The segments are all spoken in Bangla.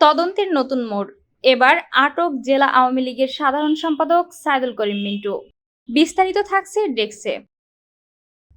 তদন্তের নতুন মোড়। এবার আটক জেলা আওয়ামী লীগের সাধারণ সম্পাদক সাইদুল করিম মিন্টু। বিস্তারিত থাকছে ডেস্কে।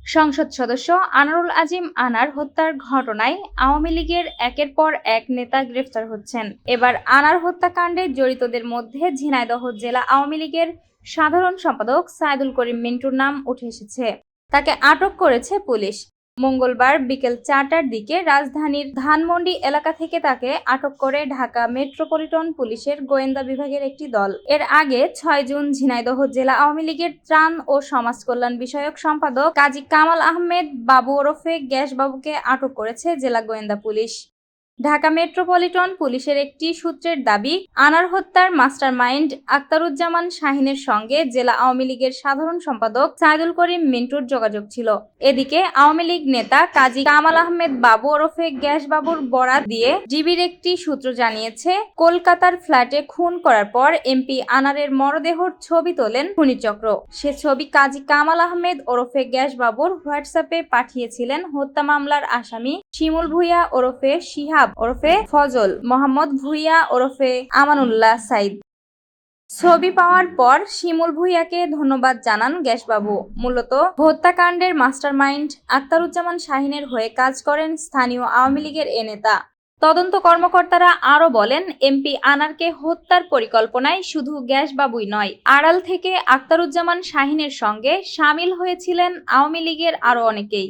সংসদ সদস্য আনারুল আজিম আনার হত্যার ঘটনায় আওয়ামী লীগের একের পর এক নেতা গ্রেফতার হচ্ছেন। এবার আনার হত্যাকাণ্ডে জড়িতদের মধ্যে ঝিনাইদহ জেলা আওয়ামী লীগের সাধারণ সম্পাদক সাইদুল করিম মিন্টুর নাম উঠে এসেছে। তাকে আটক করেছে পুলিশ। মঙ্গলবার বিকেল চারটার দিকে রাজধানীর ধানমন্ডি এলাকা থেকে তাকে আটক করে ঢাকা মেট্রোপলিটন পুলিশের গোয়েন্দা বিভাগের একটি দল। এর আগে ছয় জুন ঝিনাইদহ জেলা আওয়ামী লীগের ত্রাণ ও সমাজ কল্যাণ বিষয়ক সম্পাদক কাজী কামাল আহমেদ বাবু ওরফে গ্যাস বাবুকে আটক করেছে জেলা গোয়েন্দা পুলিশ। ঢাকা মেট্রোপলিটন পুলিশের একটি সূত্রের দাবি, আনার হত্যার মাস্টার মাইন্ড আক্তারুজ্জামান শাহিনের সঙ্গে জেলা আওয়ামী লীগের সাধারণ সম্পাদক সাইদুল করিম মিন্টুর যোগাযোগ ছিল। এদিকে আওয়ামী লীগ নেতা কাজী কামাল আহমেদ বাবু ওরফে গ্যাস বাবুর বরাত দিয়ে ডিবির একটি সূত্র জানিয়েছে, কলকাতার ফ্ল্যাটে খুন করার পর এমপি আনারের মরদেহর ছবি তোলেন খুনি চক্র। সে ছবি কাজী কামাল আহমেদ ওরফে গ্যাস বাবুর হোয়াটসঅ্যাপে পাঠিয়েছিলেন হত্যা মামলার আসামি শিমুল ভুইয়া ওরফে শিহাব ওরফে ফজল, মোহাম্মদ ভুইয়া ওরফে আমানুল্লাহ সাইদ। ছবি পাওয়ার পর শিমুল ভুইয়াকে ধন্যবাদ জানান গ্যাসবাবু। মূলত হত্যাকাণ্ডের মাস্টারমাইন্ড আক্তারুজ্জামান শাহিনের হয়ে কাজ করেন স্থানীয় আওয়ামী লীগের এ নেতা। তদন্ত কর্মকর্তারা আরও বলেন, এমপি আনারকে হত্যার পরিকল্পনায় শুধু গ্যাসবাবুই নয়, আড়াল থেকে আক্তারুজ্জামান শাহিনের সঙ্গে সামিল হয়েছিলেন আওয়ামী লীগের আরও অনেকেই।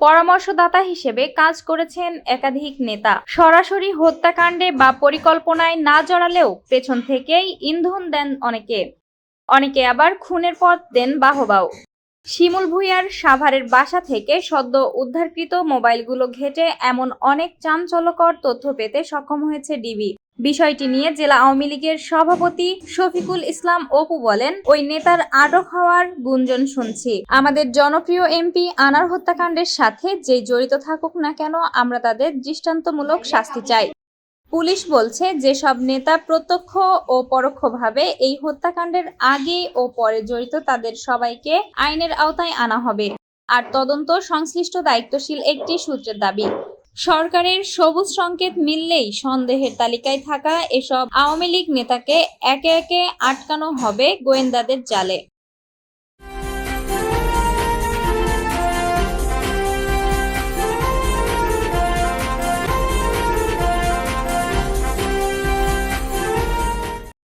পরামর্শদাতা হিসেবে কাজ করেছেন একাধিক নেতা। সরাসরি হত্যাকাণ্ডে বা পরিকল্পনায় না জড়ালেও পেছন থেকেই ইন্ধন দেন অনেকে। অনেকে আবার খুনের পথ দেন বাহবাও। শিমুল ভুইয়ার সাভারের বাসা থেকে সদ্য উদ্ধারকৃত মোবাইলগুলো ঘেটে এমন অনেক চাঞ্চল্যকর তথ্য পেতে সক্ষম হয়েছে ডিবি। বিষয়টি নিয়ে জেলা আওয়ামী লীগের সভাপতি শফিকুল ইসলাম অপু বলেন, ওই নেতার আটক হওয়ার গুঞ্জন শুনছি। আমাদের জনপ্রিয় এমপি আনার হত্যাকাণ্ডের সাথে যে জড়িত থাকুক না কেন, আমরা তাদের দৃষ্টান্তমূলক শাস্তি চাই। পুলিশ বলছে, যেসব নেতা প্রত্যক্ষ ও পরোক্ষভাবে এই হত্যাকাণ্ডের আগে ও পরে জড়িত, তাদের সবাইকে আইনের আওতায় আনা হবে। আর তদন্ত সংশ্লিষ্ট দায়িত্বশীল একটি সূত্রের দাবি। সরকারের সবুজ সংকেত মিললেই সন্দেহের তালিকায় থাকা এসব আওয়ামী লীগ নেতাকে একে একে আটকানো হবে গোয়েন্দাদের জালে।